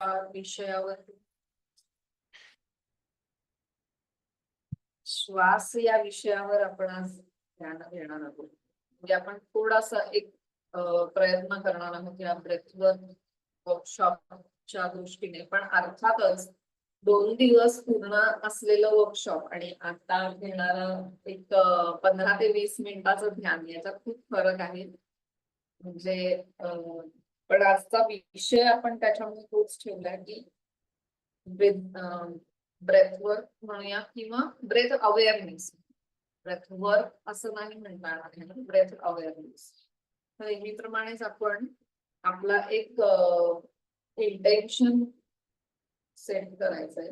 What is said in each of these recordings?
विषयावर. श्वास या विषयावर आपण आज ध्यान घेणार आहोत. म्हणजे आपण थोडासा एक प्रयत्न करणार आहोत या ब्रेथवर वर्कशॉपच्या दृष्टीने. पण अर्थातच दोन दिवस पूर्ण असलेलं वर्कशॉप आणि आता घेणारा एक पंधरा ते वीस मिनिटाचं ध्यान याच्यात खूप फरक आहे. म्हणजे पण आजचा विषय आपण त्याच्यामध्ये तोच ठेवलाय की ब्रेथ वर्क म्हणूया किंवा ब्रेथ अवेअरनेस ब्रेथ वर्क असं नाही म्हणता ब्रेथ अवेअरनेस तर नेहमीप्रमाणेच आपण आपला एक इंटेन्शन सेट करायचंय.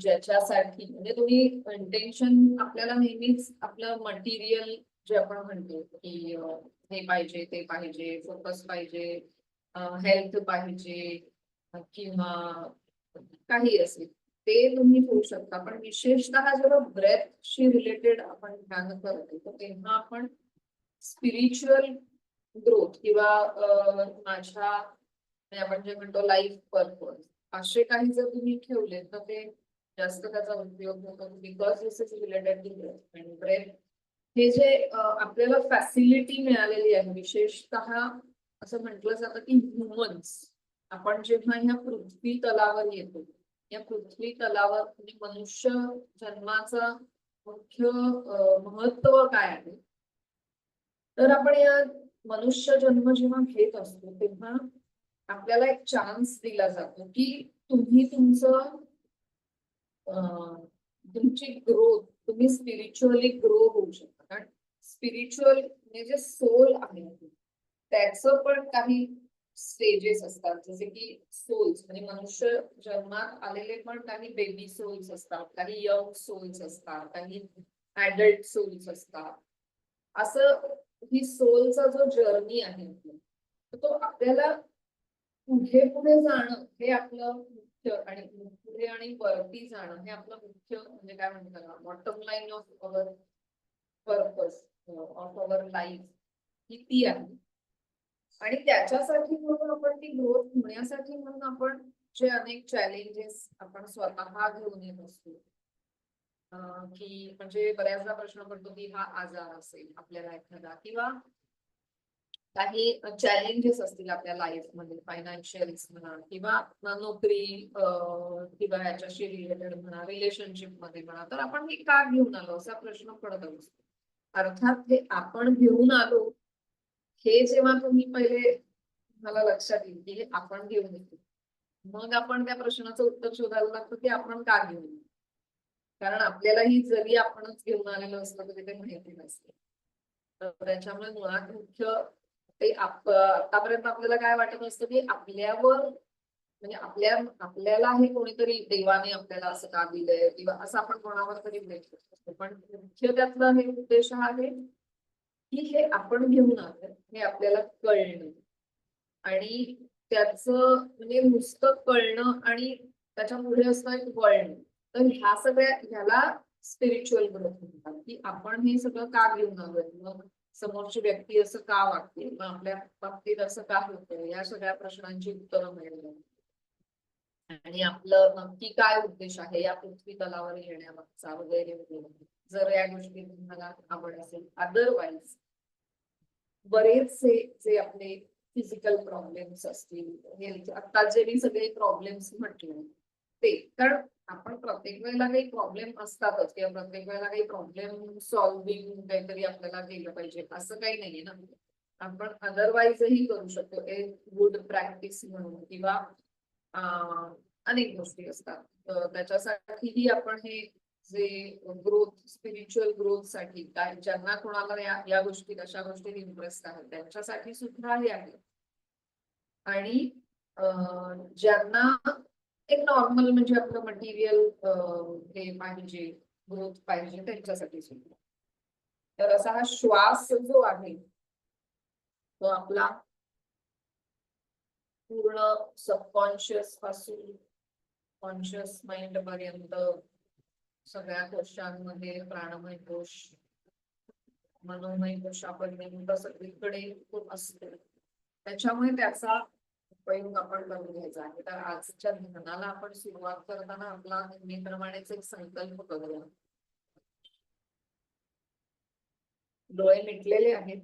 ज्याच्यासाठी म्हणजे तुम्ही इंटेन्शन आपल्याला नेहमीच आपलं मटेरियल जे आपण म्हणतो की हे पाहिजे ते पाहिजे फोकस पाहिजे हेल्थ पाहिजे किंवा काही असेल ते तुम्ही ठेवू शकता. पण विशेषतः जेव्हा ब्रेथशी रिलेटेड आपण ध्यान करतो तर तेव्हा आपण स्पिरिच्युअल ग्रोथ किंवा माझ्या म्हणजे आपण जे म्हणतो लाईफ पर्पज असे काही जर तुम्ही ठेवले तर ते जास्त त्याचा उपयोग होतो. Because this is related to breath आणि ब्रेथ हे जे आपल्याला फॅसिलिटी मिळालेली आहे विशेषतः असं म्हटलं जातं की ह्युमन्स आपण जेव्हा ह्या पृथ्वी तलावर येतो या पृथ्वी तलावर म्हणजे मनुष्य जन्माचा मुख्य महत्त्व काय आहे? तर आपण या मनुष्य जन्म जेव्हा घेत असतो तेव्हा आपल्याला एक चान्स दिला जातो की तुम्ही तुमचं तुमची ग्रोथ तुम्ही स्पिरिच्युअली ग्रो होऊ शकता. स्पिरिच्युअल म्हणजे जे सोल आहे त्याचं पण काही स्टेजेस असतात. जसे की सोल्स म्हणजे मनुष्य जन्मात आलेले पण काही बेबी सोल्स असतात काही यंग सोल्स असतात काही ऍडल्ट सोल्स असतात. असं ही सोलचा जो जर्नी आहे तो आपल्याला पुढे पुढे जाणं हे आपलं मुख्य आणि पुढे आणि वरती जाणं हे आपलं मुख्य म्हणजे काय म्हणतात bottom line of our purpose of our life ही ती आहे. आणि त्याच्यासाठी म्हणून आपण ती ग्रोथ होण्यासाठी म्हणून आपण जे अनेक चॅलेंजेस आपण स्वतः घेऊन येत असतो. की म्हणजे बऱ्याचदा प्रश्न पडतो की हा आजार असेल आपल्याला एखादा किंवा काही चॅलेंजेस असतील आपल्या लाईफमध्ये फायनान्शियल म्हणा किंवा नोकरी किंवा याच्याशी रिलेटेड म्हणा रिलेशनशिपमध्ये म्हणा तर आपण हे का घेऊन आलो असा प्रश्न पडत असतो. अर्थात हे आपण घेऊन आलो हे जेव्हा तुम्ही पहिले मला लक्षात येईल की हे आपण घेऊन येतो. मग आपण त्या प्रश्नाचं उत्तर शोधायला लागतो की आपण का घेऊन कारण आपल्यालाही जरी आपणच घेऊन आलेलो असलं तरी ते माहिती नसते. तर त्याच्यामुळे मुळात मुख्य ते आतापर्यंत आपल्याला काय वाटत असतं की आपल्यावर म्हणजे आपल्या आपल्याला हे कोणीतरी देवाने आपल्याला असं का दिलंय किंवा असं आपण कोणावर तरी ब्लेम करतो पण मुख्य त्यातला हे उद्देश आहे की हे आपण घेऊन आलोय हे आपल्याला कळणं. आणि त्याचं म्हणजे नुसतं कळणं आणि त्याच्या पुढे असणं एक वळणं. तर ह्या सगळ्या ह्याला स्पिरिच्युअल ग्रोथ म्हणतात. की आपण हे सगळं का घेऊन आलोय? मग समोरची व्यक्ती असं का वागते? मग आपल्या बाबतीत असं का होतं या सगळ्या प्रश्नांची उत्तरं मिळणार आणि आपलं नक्की काय उद्देश आहे या पृथ्वी तलावर येण्यामागचा वगैरे वगैरे. जर या गोष्टी तुम्हाला आवड असेल अदरवाईज बरेचसे जे आपले फिजिकल प्रॉब्लेम्स असतील हेल्थ आता जे मी सगळे प्रॉब्लेम्स म्हटले ते. कारण आपण प्रत्येक वेळेला काही प्रॉब्लेम असतातच किंवा प्रत्येक वेळेला काही प्रॉब्लेम सॉल्विंग काहीतरी आपल्याला केलं पाहिजे असं काही नाहीये ना. आपण अदरवाईजही करू शकतो. ए गुड प्रॅक्टिस म्हणून किंवा अनेक गोष्टी असतात. त्याच्यासाठीही आपण हे जे ग्रोथ स्पिरिच्युअल ग्रोथसाठी काय ज्यांना कोणाला या या गोष्टी अशा गोष्टी इंटरेस्ट आहेत त्यांच्यासाठी सुद्धा हे आहे. आणि ज्यांना एक नॉर्मल म्हणजे आपलं मटेरियल हे पाहिजे ग्रोथ पाहिजे त्यांच्यासाठी सुद्धा. तर असा हा श्वास जो आहे तो आपला पूर्ण सबकॉन्शियसपासून कॉन्शियस माइंड पर्यंत सगळ्या कोशांमध्ये प्राणमय कोश मनोमय कोशापर्यंत सगळीकडे खूप असते. त्याच्यामुळे त्याचा उपयोग आपण करून घ्यायचा आहे. तर आजच्या ध्यानाला आपण सुरुवात करताना आपला नेहमीप्रमाणेच एक संकल्प करूया. डोळे मिटलेले आहेत.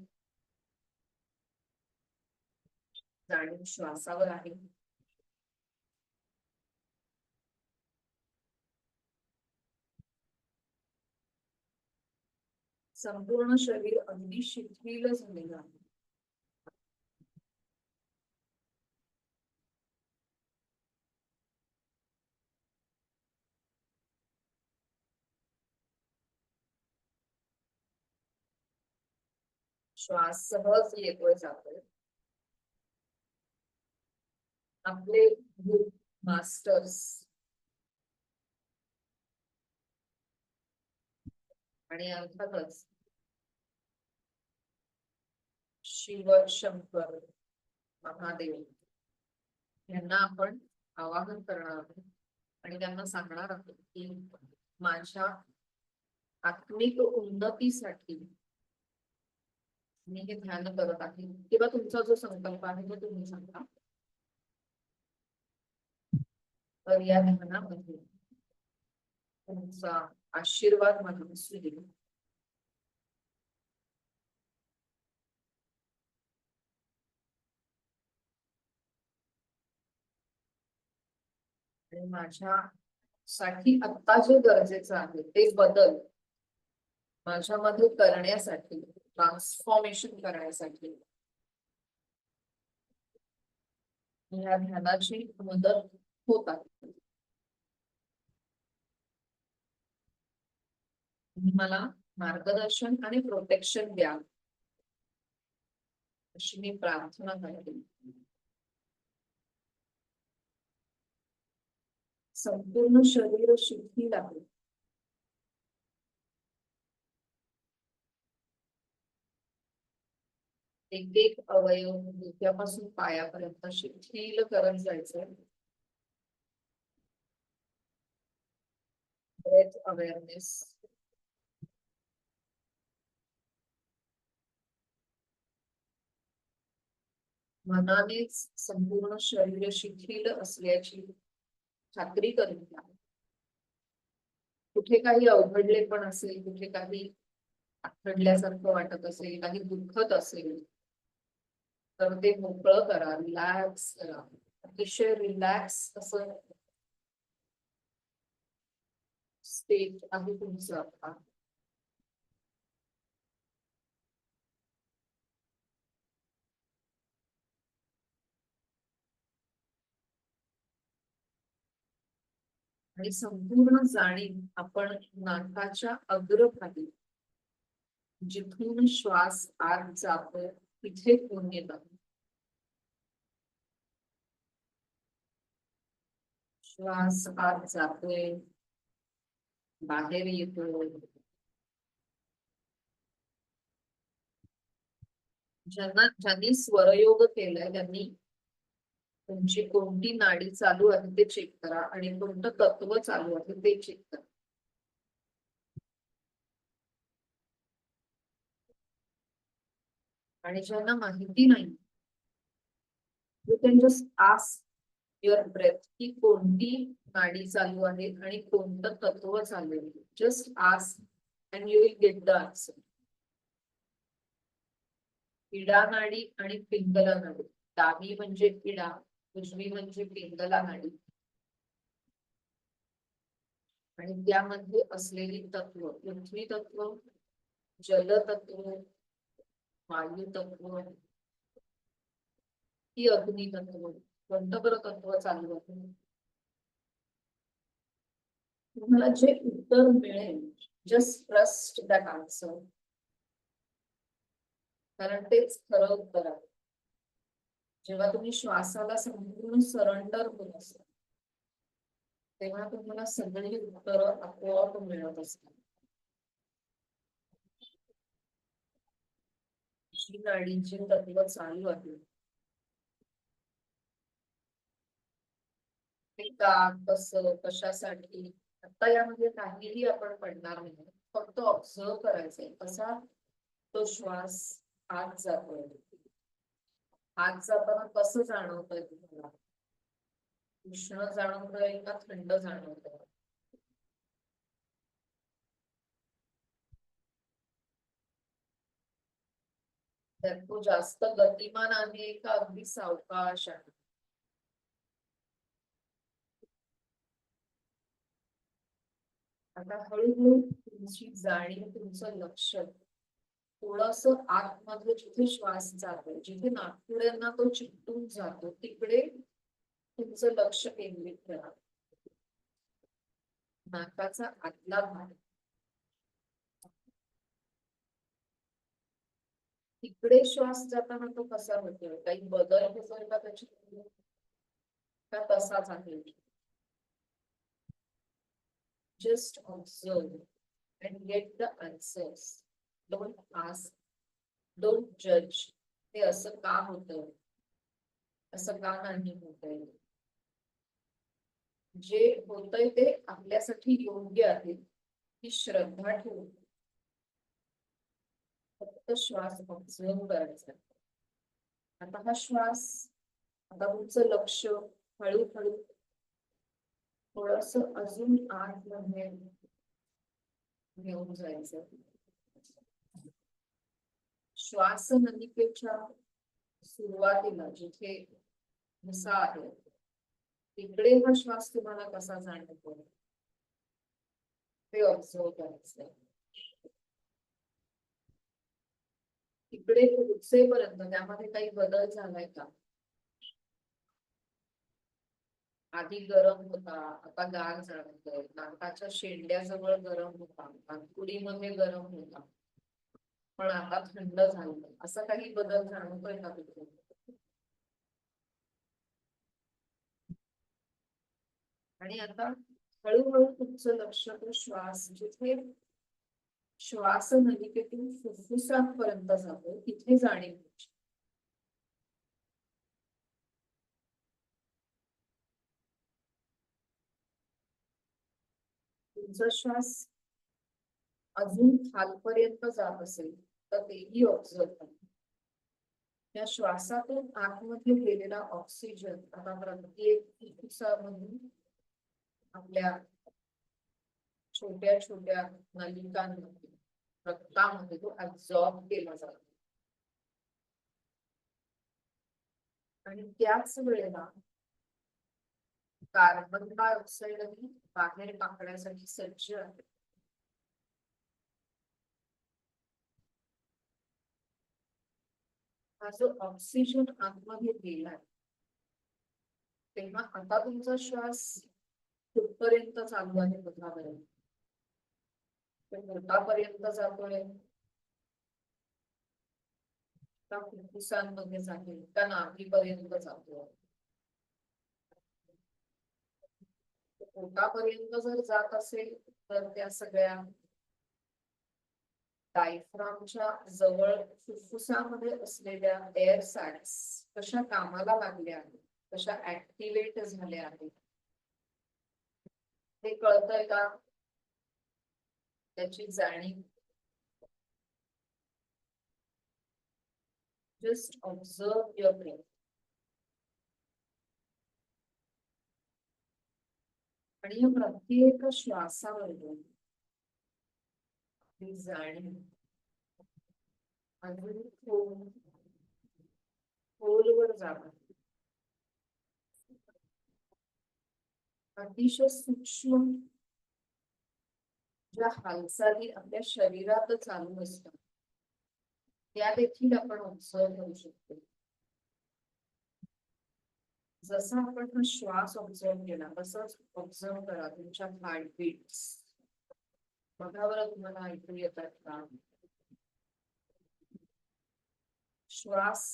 जाणीव श्वासावर आहे. संपूर्ण शरीर अगदी शिथिल झालेलं आहे. श्वास सहज येतोय जातोय. आपले ग्रुप मास्टर्स आणि अर्थातच शिव शंकर महादेव यांना आपण आवाहन करणार आहोत. आणि त्यांना सांगणार आहोत की माझ्या आत्मिक उन्नतीसाठी मी हे ध्यान करत आहे. किंवा तुमचा जो संकल्प आहे तो तुम्ही सांगा. तर या ध्यानामध्ये तुमचा आशीर्वाद मला दिसू दे आणि माझ्या साठी आता जे गरजेचं आहे ते बदल माझ्यामध्ये करण्यासाठी ट्रान्सफॉर्मेशन करण्यासाठी. या ध्यानाची मदत होत आहे मला मार्गदर्शन आणि प्रोटेक्शन द्या. अशी मी प्रार्थना करते. संपूर्ण शरीर शिथिल आहे. एक एक अवयव डोक्यापासून पायापर्यंत शिथिल करत जायचं. जायचंय ब्रेथ अवेअरनेस मनानेच संपूर्ण शरीर शिथिल असल्याची खात्री करून घ्या. कुठे काही अवघडले पण असेल कुठे काही आखडल्यासारखं वाटत असेल काही दुःखत असेल तर ते मोकळं करा रिलॅक्स करा. अतिशय रिलॅक्स असं स्टेज आहे तुमचं आता आणि संपूर्ण जाणीव आपण नाकाच्या अग्रभागी जिथून श्वास आत जातो तिथे घेऊन येतात श्वास आत जातोय बाहेर येतो ज्यांना ज्यांनी स्वरयोग केलाय त्यांनी तुमची कोणती नाडी चालू आहे ते चेक करा आणि कोणतं तत्व चालू आहे ते चेक करा. आणि ज्यांना माहिती नाही you can just ask your की कोणती नाडी चालू आहे आणि कोणतं तत्व चालू आहे. Just ask and you will get the answer Ida नाडी आणि पिंगला नाडी. डावी म्हणजे इडा उजवी म्हणजे पिंगला नाडी. आणि त्यामध्ये असलेली तत्व पृथ्वी तत्व जल तत्व वायू तत्व ही अग्नी तत्व. कोणतं बरं तत्व चालू आहे? तुम्हाला जे उत्तर मिळेल जस्ट ट्रस्ट दॅट आन्सर कारण तेच खरं उत्तर आहे. जेव्हा तुम्ही श्वासाला संपूर्ण सरेंडर होत असता तेव्हा तुम्हाला सगळी उत्तर आपोआप मिळत असतात. जी नाडीची तत्व चालू आहे ते का कसं कशासाठी आता यामध्ये काहीही आपण पडणार नाही. फक्त ऑब्झर्व करायचंय. कसा तो श्वास आत जातोय. आत जाताना कसं जाणवतंय तुम्हाला? उष्ण जाणवतंय का थंड जाणवत त्यात तो जास्त गतिमान आहे का अगदी सावकाश आहे? आता हळूहळू तुमची जाणीव तुमचं लक्ष थोडस आतमधलं जिथे श्वास जातो जिथे नागपुड्यांना तो चिकटून जातो तिकडे तुमचं लक्ष केंद्रित करा. नाकाचा आतला भाग. तिकडे श्वास जाताना तो कसा होतोय? काही बदल होतोय का त्याची का तसाच आहे? Just observe and get the answers. Don't ask. Don't judge. हे असं का होतं असं का नाही होतंय जे होतंय ते आपल्यासाठी योग्य आहे ही श्रद्धा ठेवून फक्त श्वास ऑब्झर्व करायचा आता हा श्वास आता तुमचं लक्ष हळूहळू थोडस अजून आतमध्ये घेऊन जायचं. श्वास नलिकेच्या सुरुवातीला जिथे घसा आहे तिकडे हा श्वास तुम्हाला कसा जाणवतो? ते ऑब्झर्व करायचं तिकडे पोहोचेपर्यंत त्यामध्ये काही बदल झालाय का? आधी गरम होता आता गार जाणवतोय नाकाच्या शेंड्याजवळ गरम होता. नागपुडीमध्ये गरम होता. पण आता थंड झालं असा काही बदल जाणवतोय का तिथे आणि आता हळूहळू तुमचं लक्ष तो श्वास जिथे श्वास नलिकेतून फुफ्फुसांपर्यंत जातो तिथे जाणीव तुमचा श्वास अजून खालपर्यंत जात असेल तर तेही ऑब्झर्व करा. या श्वासातून आतमध्ये गेलेला ऑक्सिजन आता प्रत्येक फुफ्फुसामधून आपल्या छोट्या छोट्या नलिकांमध्ये रक्तामध्ये तो ऍब्झॉर्ब केला जातो. आणि त्याच वेळेला कार्बन डायऑक्साईडही बाहेर टाकण्यासाठी सज्ज आहे. हा जो ऑक्सिजन आतमध्ये गेलाय तेव्हा आता तुमचा श्वास कुठपर्यंत चालू आहे बघा बरं. पोटापर्यंत जातोय. का फुफ्फुसांमध्ये जाते का नाभीपर्यंत जातोय. पोटापर्यंत जर जात असेल तर त्या सगळ्या डायफ्रामच्या जवळ फुफ्फुसामध्ये असलेल्या एअर सॅक्स कशा कामाला लागल्या आहेत? कशा ऍक्टिव्हेट झाल्या आहेत? हे कळतंय का? त्याची जाणीव. जस्ट ऑब्झर्व युअर ब्रेथ आणि या प्रत्येक श्वासावर जाणीव अजून खोल. खोलवर जाणं. अतिशय सूक्ष्म. ज्या हालचाली आपल्या शरीरात चालू असतात त्या देखील आपण ऑब्झर्व करू शकतो. जसा आपण श्वास ऑब्झर्व केला तसंच ऑब्झर्व करा तुमच्या हार्टबीट बघा बरं तुम्हाला ऐकू येतात का? श्वास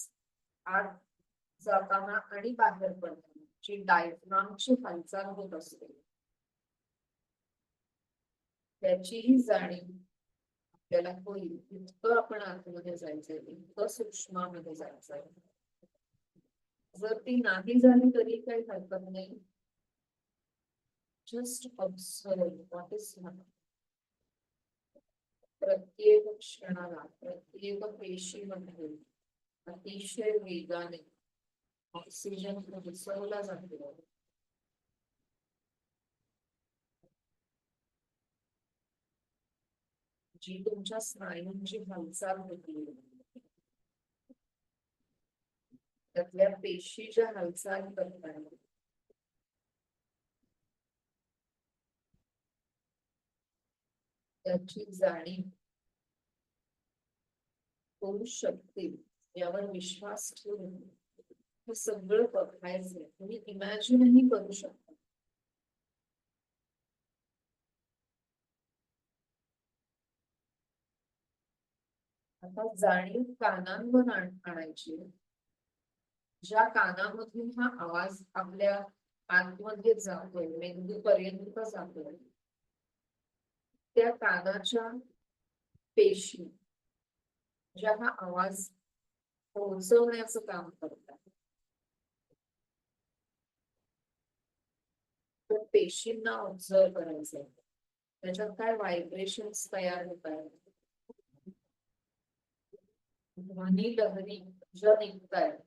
आत जाताना आणि बाहेर पडताना जी डायफ्रामची हालचाल होत असते त्याचीही जाणीव आपल्याला होईल. इतकं आपण आतमध्ये जायचंय इतकं सूक्ष्मामध्ये जायचंय. जर ती नाही झाली तरी काही हरकत नाही. जस्ट ऑब्झर्व व्हॉट इज प्रत्येक क्षणाला प्रत्येक पेशीमध्ये अतिशय वेगाने ऑक्सिजन घुसवला जातो. जी तुमच्या स्नायूंची हालचाल होती. त्यातल्या पेशीच्या हालचाल करताना त्याची जाणीव होऊ शकते यावर विश्वास ठेवून हे सगळं बघायचं. तुम्ही इमॅजिनही करू शकता. आता जाणीव कानांवर आणायची ज्या कानामधून हा आवाज आपल्या आतमध्ये जातोय मेंदू पर्यंत जातोय त्या कानाच्या पेशी ज्या हा आवाज पोहोचवण्याचं काम करतात. तो पेशींना ऑब्झर्व करायचं त्याच्यात काय व्हायब्रेशन तयार होत आहेत ध्वनी लहरी ज्या निघतायत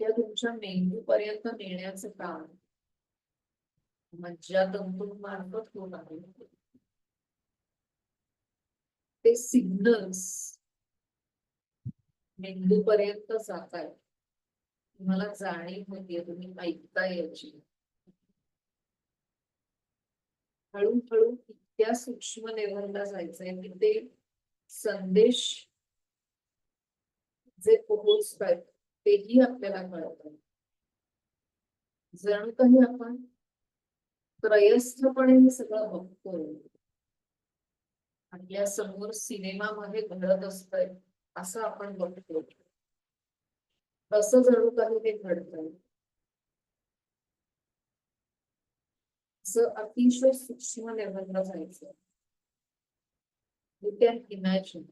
त्या तुमच्या मेंदू पर्यंत नेण्याचं काम मज्जातंतूंमार्फत होत आहे. ते सिग्नल्स मेंदू पर्यंत जात आहेत. तुम्हाला जाणीव होतीये तुम्ही ऐकता याची हळूहळू इतक्या सूक्ष्म लेव्हलला जायचंय की ते संदेश जे पोहोचतात तेही आपल्याला कळत जणू काही आपण त्रयस्थपणे हे सगळं बघतोय आपल्यासमोर सिनेमामध्ये घडत असतंय असं आपण बघतो असं जणू काही ते घडतंय. अतिशय सूक्ष्म लेवलला जायचं यू कॅन इमॅजिन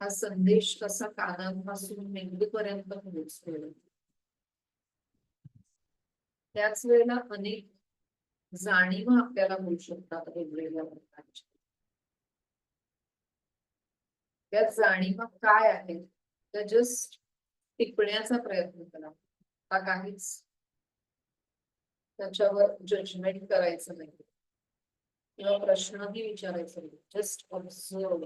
हा संदेश कसा कानांपासून मेंदूपर्यंत पोहोचतोय? त्याच वेळेला अनेक जाणीव आपल्याला होऊ शकतात वेगवेगळ्या प्रकारच्या. त्या जाणीवा काय आहेत? त्या जस्ट टिपण्याचा प्रयत्न करा. हा काहीच त्याच्यावर जजमेंट करायचं नाही. किंवा प्रश्नही विचारायचं नाही. जस्ट ऑब्झर्व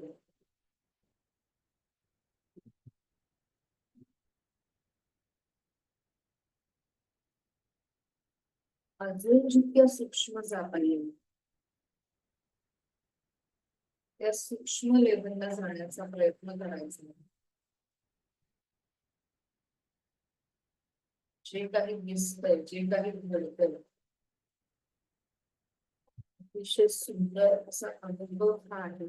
अजून जितक्या सूक्ष्म जाता येईल त्या सूक्ष्म लेवलला जाण्याचा प्रयत्न करायचा जे काही दिसतंय जे काही घडतंय अतिशय सुंदर असा अनुभव हा आहे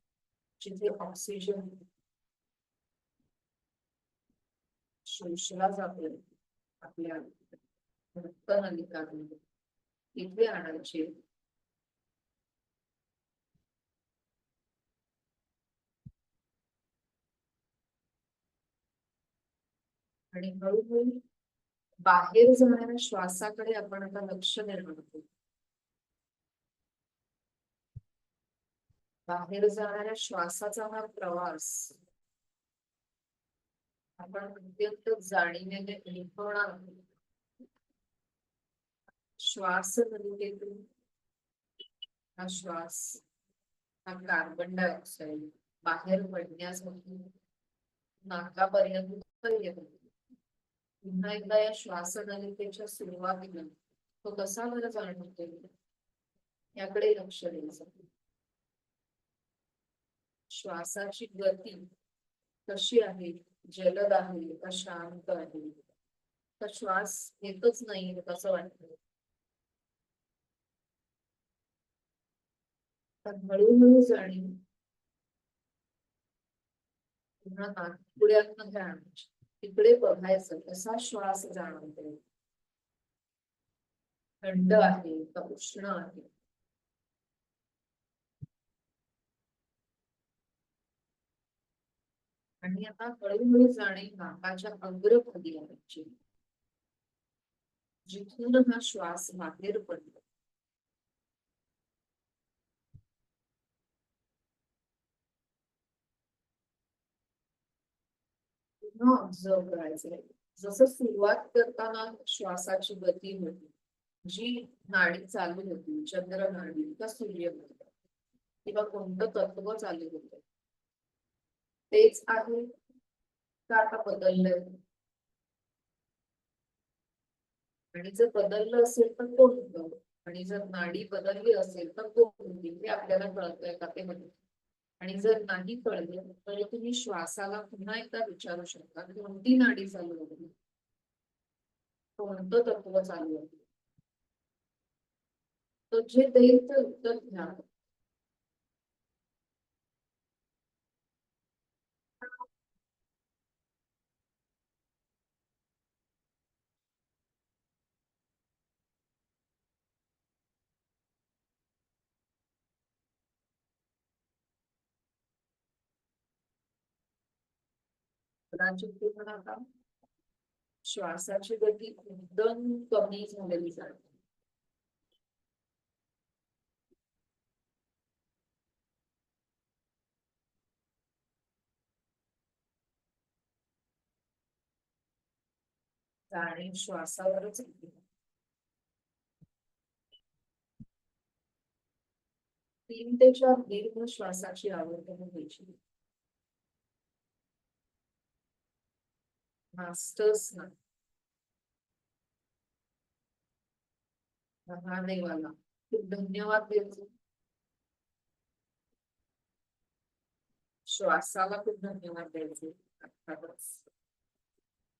जिथे ऑक्सिजन शोषला जातोय आपल्या रक्तनलिकांमध्ये तिथे आणायचे. आणि हळूहळू बाहेर जाणाऱ्या श्वासाकडे आपण आता लक्ष निर्माण करू बाहेर जाणाऱ्या श्वासाचा हा प्रवास. आपण अत्यंत जाणीवेने अनुभवणार आहोत श्वास म्हणजे नलिकेतून हा श्वास हा कार्बन डायऑक्साईड बाहेर पडण्यासाठी नाकापर्यंत पुन्हा एकदा या श्वासनलिकेच्या सुरुवातीला तो कसा बरं जाणवतो? याकडे लक्ष द्यायचं. श्वासाची गती कशी आहे? जलद आहे का शांत आहे? तर श्वास येतच नाही कसं वाटतं? तर हळूहळू जाणीव पुन्हा नाकपुड्यातनं घ्या. तिकडे बघायचं कसा श्वास जाणवतो थंड आहे का उष्ण आहे? आणि आता हळूहळू जाणे नाकाच्या अग्रभागी आहे जिथून हा श्वास बाहेर पडतो. पुन्हा ऑब्झर्व करायचंय. जसं सुरुवात करताना श्वासाची गती होती जी नाडी चालू होती चंद्र नाडी का सूर्य किंवा कोणतं तत्व चालू होतं. तेच आहे. का आता बदललंय आणि जर बदललं असेल तर कोण आणि जर नाडी बदलली असेल तर कोण हे आपल्याला कळतंय का ते बघा आणि जर नाही कळलं तर तुम्ही श्वासाला पुन्हा एकदा विचारू शकता. कोणती नाडी चालू होती? कोणतं तत्व चालू आहे तर जे देईल ते उत्तर घ्या. कदाचित तुम्हाला आता श्वासाची गती एकदम कमी झालेली जाते. जाणीव श्वासावरच येते. तीन ते चार दीर्घ श्वासाची आवर्तन घ्यायची. मास्टर्स ना महादेवाला खूप धन्यवाद देतो श्वासाला खूप धन्यवाद द्यायचे अर्थातच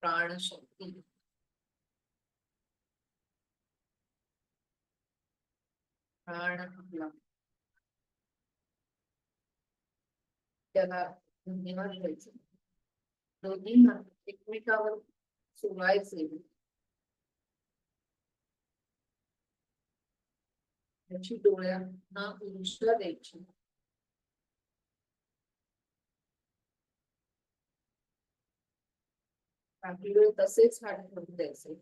प्राणशक्ती प्राण आपला त्याला धन्यवाद द्यायचे दोन्ही एकमेकावर सोडायचे त्याची डोळ्यांना ऊर्जा द्यायची काही वेळ तसेच हाड ठेवून द्यायचे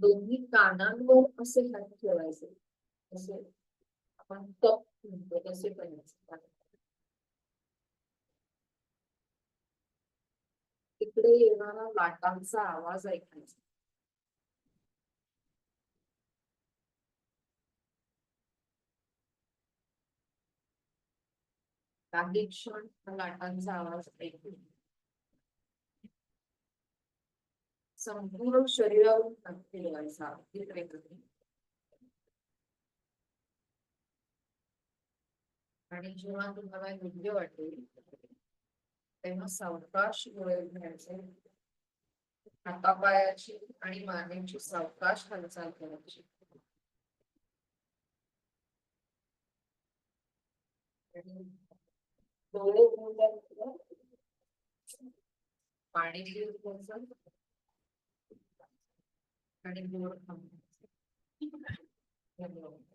दोन्ही कानांवर असे हात ठेवायचे असे आपण कप म्हणतो तिकडे येणारा लाटांचा आवाज ऐकायचा. काही क्षण लाटांचा आवाज ऐकून. संपूर्ण शरीरावरून हात फिरवायचा अगदी प्रेमाने. आणि जेव्हा तुम्हाला योग्य वाटेल तेव्हा सावकाश डोळे घ्यायचे हातापायाची आणि मानेची सावकाश हालचाल करायची. डोळे पाणी घ्यायचं आणि गोड खाऊन धन्यवाद.